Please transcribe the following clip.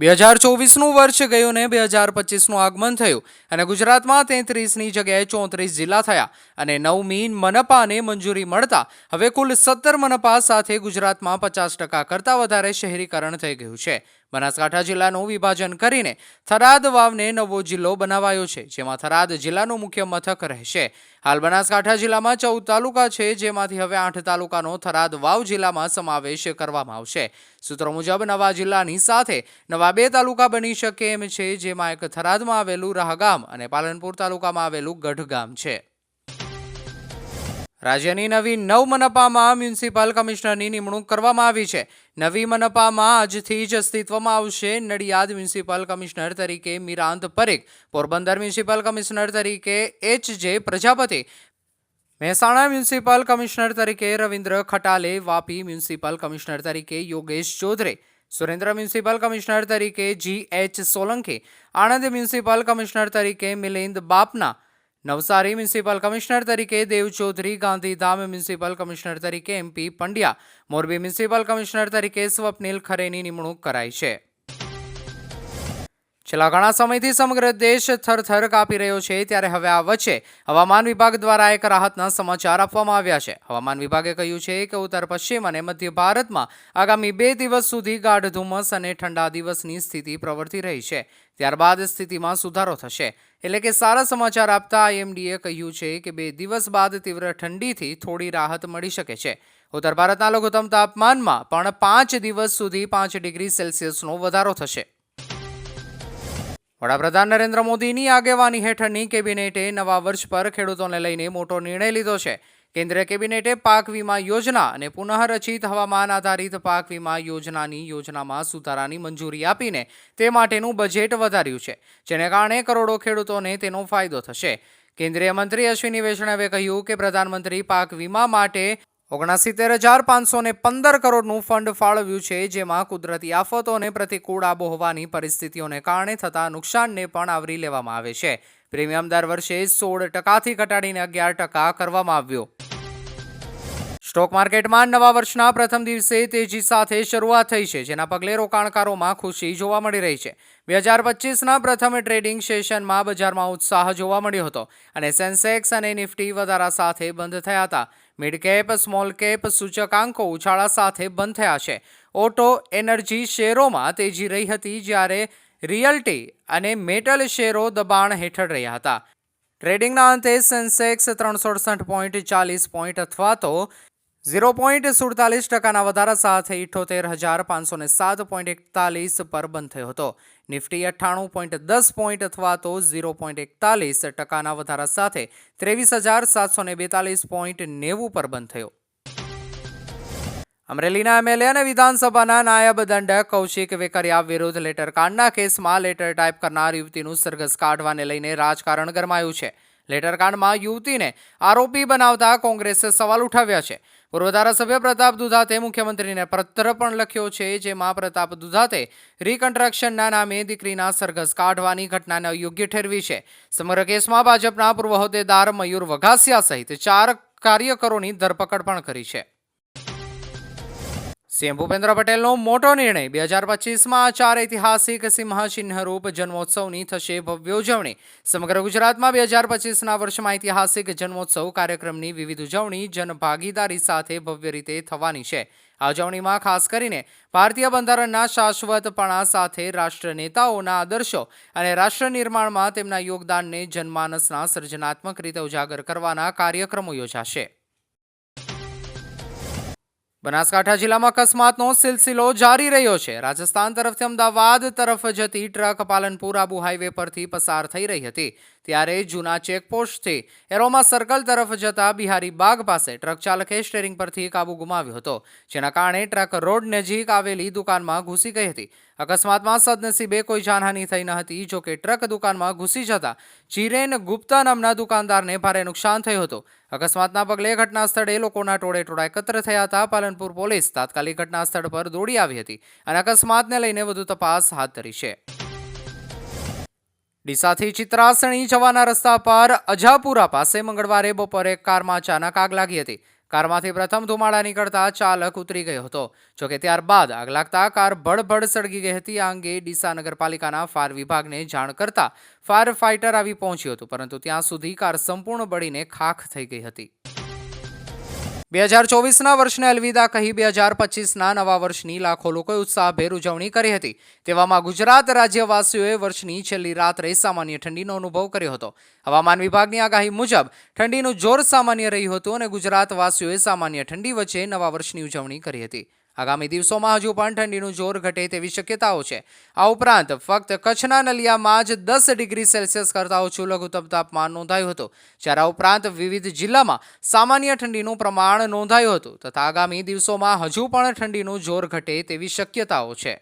બે હજાર ચોવીસનું વર્ષ ગયું ને બે હજાર પચીસનું આગમન થયું. અને ગુજરાતમાં તેત્રીસની જગ્યાએ ચોત્રીસ જિલ્લા થયા અને નવમી મનપાને મંજૂરી મળતા હવે કુલ સત્તર મનપા સાથે ગુજરાતમાં પચાસ ટકા કરતાં વધારે શહેરીકરણ થઈ ગયું છે. બનાસકાંઠા જિલ્લાનું વિભાજન કરીને થરાદ વાવને નવો જિલ્લો બનાવાયો છે, જેમાં થરાદ જિલ્લાનું મુખ્ય મથક રહેશે. હાલ બનાસકાંઠા જિલ્લામાં ચૌદ તાલુકા છે, જેમાંથી હવે આઠ તાલુકાનો થરાદ વાવ જિલ્લામાં સમાવેશ કરવામાં આવશે. સૂત્રો મુજબ નવા જિલ્લાની સાથે નવા બે તાલુકા બની શકે એમ છે, જેમાં એક થરાદમાં આવેલું રાહગામ અને પાલનપુર તાલુકામાં આવેલું ગઢ ગામ છે. રાજ્યની નવી નવ મનપામાં મ્યુનિસિપલ કમિશનરની નિમણૂક કરવામાં આવી છે. નવી મનપામાં આજથી જ અસ્તિત્વમાં આવશે નડિયાદ મ્યુનિસિપલ કમિશનર તરીકે મિરાંત પરેખ. પોરબંદર મ્યુનિસિપલ કમિશનર તરીકે H J Prajapati. Mehsana municipal commissioner તરીકે રવિન્દ્ર ખટાલે. વાપી મ્યુનિસિપલ કમિશનર તરીકે યોગેશ ચૌધરી. સુરેન્દ્ર મ્યુનિસિપલ કમિશનર તરીકે G H Solanki. Anand municipal commissioner તરીકે મિલિંદ બાપના. નવસારી મ્યુનિસિપલ કમિશનર તરીકે દેવ ચૌધરી ગાંધીધામ મ્યુનિસિપલ કમિશનર તરીકે MP Pandya, Morbi municipal commissioner તરીકે સ્વપ્નિલ ખરેની નિમણૂક કરાઈ છે. છેલ્લા ઘણા સમયથી સમગ્ર દેશ થરથર કાપી રહ્યો છે, ત્યારે હવે આ વચ્ચે હવામાન વિભાગ દ્વારા એક રાહતના સમાચાર આપવામાં આવ્યા છે. હવામાન વિભાગે કહ્યું છે કે ઉત્તર, પશ્ચિમ અને મધ્ય ભારતમાં આગામી બે દિવસ સુધી ગાઢ ધુમ્મસ અને ઠંડા દિવસની સ્થિતિ પ્રવર્તી રહી છે. ત્યારબાદ સ્થિતિમાં સુધારો થશે. એટલે કે સારા સમાચાર આપતા આઈએમડીએ કહ્યું છે કે બે દિવસ બાદ તીવ્ર ઠંડીથી થોડી રાહત મળી શકે છે. ઉત્તર ભારતના લઘુત્તમ તાપમાનમાં પણ પાંચ દિવસ સુધી પાંચ ડિગ્રી સેલ્સિયસનો વધારો થશે. વડાપ્રધાન નરેન્દ્ર મોદીની આગેવાની હેઠળની કેબિનેટે નવા વર્ષ પર ખેડૂતોને લઈને મોટો નિર્ણય લીધો છે. કેન્દ્રીય કેબિનેટે પાક વીમા યોજના અને પુનઃરચિત હવામાન આધારિત પાક વીમા યોજનાની યોજનામાં સુધારાની મંજૂરી આપીને તે માટેનું બજેટ વધાર્યું છે, જેને કારણે કરોડો ખેડૂતોને તેનો ફાયદો થશે. કેન્દ્રીય મંત્રી અશ્વિની વૈષ્ણવે કહ્યું કે પ્રધાનમંત્રી પાક વીમા માટે ઓગણસિત્તેર હજાર પાંચસો પંદર કરોડનું ફંડ ફાળવ્યું છે, જેમાં કુદરતી આફતો અને પ્રતિકૂળ આબોહવાની પરિસ્થિતિઓને કારણે થતા નુકસાનને પણ આવરી લેવામાં આવે છે. પ્રીમિયમ દર વર્ષે સોળ ટકાથી ઘટાડીને અગિયાર ટકા કરવામાં આવ્યો. સ્ટોક માર્કેટમાં નવા વર્ષના પ્રથમ દિવસે તેજી સાથે શરૂઆત થઈ છે, જેના પગલે રોકાણકારોમાં ખુશી જોવા મળી રહી છે. બે હજાર પચીસના પ્રથમ ટ્રેડિંગ સેશનમાં બજારમાં ઉત્સાહ જોવા મળ્યો હતો અને સેન્સેક્સ અને નિફ્ટી વધારા સાથે બંધ થયા હતા. મિડ કેપ, સ્મોલ કેપ સૂચકાંકો ઉછાળા સાથે બંધ થયા છે. ઓટો એનર્જી શેરોમાં તેજી રહી હતી જ્યારે રિયલ્ટી અને મેટલ શેરો દબાણ હેઠળ રહ્યા હતા. ટ્રેડિંગના અંતે સેન્સેક્સ ત્રણસો અડસઠ પોઈન્ટ ચાલીસ પોઈન્ટ અથવા તો ઝીરો પોઈન્ટ સુડતાલીસ ટકાના વધારા સાથે ઇઠ્ઠોતેર હજાર પાંચસો ને સાત પોઈન્ટ એકતાલીસ પર બંધ થયો હતો. નિફ્ટી અઠ્ઠાણું પોઈન્ટ દસ પોઈન્ટ અથવા તો ઝીરો પોઈન્ટ એકતાલીસ ટકાના વધારા સાથે ત્રેવીસ હજાર સાતસો ને બેતાલીસ પોઈન્ટ નેવું પર બંધ થયો. અમરેલીના એમએલએ અને વિધાનસભાના નાયબ દંડક કૌશિક વેકરિયા વિરુદ્ધ લેટરકાંડના કેસમાં લેટર ટાઈપ કરનાર યુવતીનું સરઘસ કાઢવાને લઈને રાજકારણ ગરમાયું છે. લેટરકાંડમાં યુવતીને આરોપી બનાવતા કોંગ્રેસે સવાલ ઉઠાવ્યા છે. પૂર્વ ધારાસભ્ય પ્રતાપ દુધાતે મુખ્યમંત્રીને પત્ર પણ લખ્યો છે જેમાં પ્રતાપ દુધાતે રીકન્સ્ટ્રક્શનના નામે દીકરીના સરઘસ કાઢવાની ઘટનાને અયોગ્ય ઠેરવી છે. સમગ્ર કેસમાં ભાજપના પૂર્વ હોદ્દેદાર મયુર વઘાસિયા સહિત ચાર કાર્યકરોની ધરપકડ પણ કરી છે. સીએમ ભૂપેન્દ્ર પટેલનો મોટો નિર્ણય. બે હજાર પચીસમાં ચાર ઐતિહાસિક સિંહચિહ્નરૂપ જન્મોત્સવની થશે ભવ્ય ઉજવણી. સમગ્ર ગુજરાતમાં બે હજાર પચીસના વર્ષમાં ઐતિહાસિક જન્મોત્સવ કાર્યક્રમની વિવિધ ઉજવણી જનભાગીદારી સાથે ભવ્ય રીતે થવાની છે. આ ઉજવણીમાં ખાસ કરીને ભારતીય બંધારણના શાશ્વતપણા સાથે રાષ્ટ્ર નેતાઓના આદર્શો અને રાષ્ટ્ર નિર્માણમાં તેમના યોગદાનને જનમાનસના સર્જનાત્મક રીતે ઉજાગર કરવાના કાર્યક્રમો યોજાશે. બનાસકાંઠા જિલ્લામાં અકસ્માતનો સિલસિલો જારી રહ્યો છે. રાજસ્થાન તરફથી અમદાવાદ તરફ જતી ટ્રક પાલનપુર આબુ હાઈવે પરથી પસાર થઈ રહી હતી. ત્યારે જૂના ચેકપોસ્ટથી એરોમા સર્કલ તરફ જતા બિહારી બાગ પાસે ટ્રક ચાલકે સ્ટેરિંગ પરથી કાબુ ગુમાવ્યો હતો, જેના કારણે ટ્રક રોડ નજીક આવેલી દુકાનમાં ઘૂસી ગઈ હતી. અકસ્માતમાં સદનસીબે કોઈ જાનહાની થઈ ન હતી જોકે ટ્રક દુકાનમાં ઘૂસી જતા ચિરેન ગુપ્તા નામના દુકાનદારને ભારે નુકસાન થયું હતું. અકસ્માતના પગલે ઘટના સ્થળે લોકોના ટોળે ટોળા એકત્ર થયા હતા. પાલનપુર પોલીસ તાત્કાલિક ઘટના સ્થળ પર દોડી આવી હતી અને અકસ્માતને લઈને વધુ તપાસ હાથ ધરી છે. ડીસાથી ચિત્રાસણી જવાના રસ્તા પર અજાપુરા પાસે મંગળવારે બપોરે કારમાં અચાનક આગ લાગી હતી. કારમાંથી પ્રથમ ધુમાડા નીકળતા ચાલક ઉતરી ગયો હતો. જોકે ત્યારબાદ આગ લાગતા કાર ભડભડ સળગી ગઈ હતી આ અંગે ડીસા નગરપાલિકાના ફાયર વિભાગને જાણ કરતા ફાયર ફાઇટર આવી પહોંચ્યું હતું, પરંતુ ત્યાં સુધી કાર સંપૂર્ણ બળીને ખાખ થઈ ગઈ હતી. બે હજાર ચોવીસના વર્ષને અલવિદા કહી બે હજાર પચીસના નવા વર્ષની લાખો લોકોએ ઉત્સાહભેર ઉજવણી કરી હતી. તેવામાં ગુજરાત રાજ્યવાસીઓએ વર્ષની છેલ્લી રાત્રે સામાન્ય ઠંડીનો અનુભવ કર્યો હતો. હવામાન વિભાગની આગાહી મુજબ, ઠંડીનું જોર સામાન્ય રહ્યું હતું અને ગુજરાતવાસીઓએ સામાન્ય ઠંડી વચ્ચે નવા વર્ષની ઉજવણી કરી હતી. આગામી દિવસોમાં હજુ પણ ઠંડીનું જોર ઘટે તેવી શક્યતાઓ છે. આ ઉપરાંત ફક્ત કચ્છના નલિયામાં જ દસ ડિગ્રી સેલ્સિયસ કરતાં ઓછું લઘુત્તમ તાપમાન નોંધાયું હતું, જ્યારે ઉપરાંત વિવિધ જિલ્લામાં સામાન્ય ઠંડીનું પ્રમાણ નોંધાયું હતું, તથા આગામી દિવસોમાં હજુ પણ ઠંડીનું જોર ઘટે તેવી શક્યતાઓ છે.